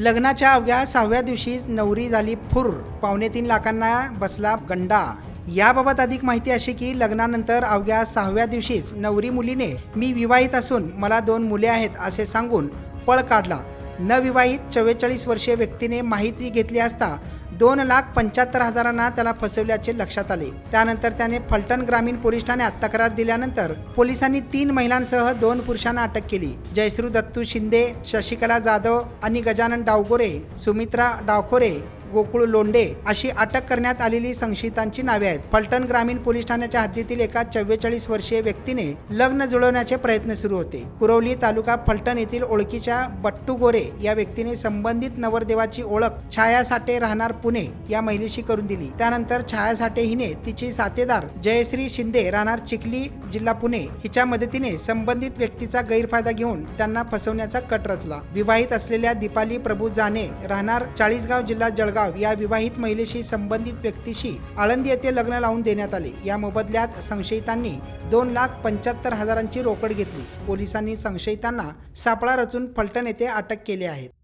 लग्नाच्या अवघ्या सहाव्या दिवशी नवरी झाली फुर. पावणे तीन लाखांना बसला गंडा. याबाबत अधिक माहिती अशी की लग्नानंतर अवघ्या सहाव्या दिवशीच नवरी मुलीने मी विवाहित असून मला दोन मुले आहेत असे सांगून पळ काढला. नविवाहित चव्वेचाळीस वर्षीय व्यक्तीने माहिती घेतली असता दोन लाख पंच्याहत्तर हजारांना त्याला फसवल्याचे लक्षात आले. त्यानंतर त्याने फलटण ग्रामीण पोलीस ठाण्यात तक्रार दिल्यानंतर पोलिसांनी तीन महिलांसह दोन पुरुषांना अटक केली. जयश्रू दत्तू शिंदे शशिकला जाधव आणि गजानन डावगोरे सुमित्रा डावखोरे गोकुळ लोंडे अशी अटक करण्यात आलेली संशयितांची नावे आहेत. फलटण ग्रामीण पोलीस ठाण्याच्या हद्दीतील एका चव्वेचाळीस वर्षीय व्यक्तीने लग्न जुळवण्याचे प्रयत्न सुरू होते. कुरवली तालुका फलटण येथील ओळखीच्या बट्टू गोरे या व्यक्तीने संबंधित नवरदेवाची ओळख छाया साठे राहणार पुणे या महिलेशी करून दिली. त्यानंतर छाया साठे हिने तिची साथेदार जयश्री शिंदे राहणार चिखली जिल्हा पुणे हिच्या मदतीने संबंधित व्यक्तीचा गैरफायदा घेऊन त्यांना फसवण्याचा कट रचला. विवाहित असलेल्या दीपाली प्रभू जाने राहणार चाळीसगाव जिल्हा जळगाव या विवाहित महिलेशी संबंधित व्यक्तीशी आळंदी येथे लग्न लावून देण्यात आले. या मोबदल्यात संशयितांनी दोन लाख पंच्याहत्तर हजारांची रोकड घेतली. पोलिसांनी संशयितांना सापळा रचून फलटण येथे अटक केली आहे.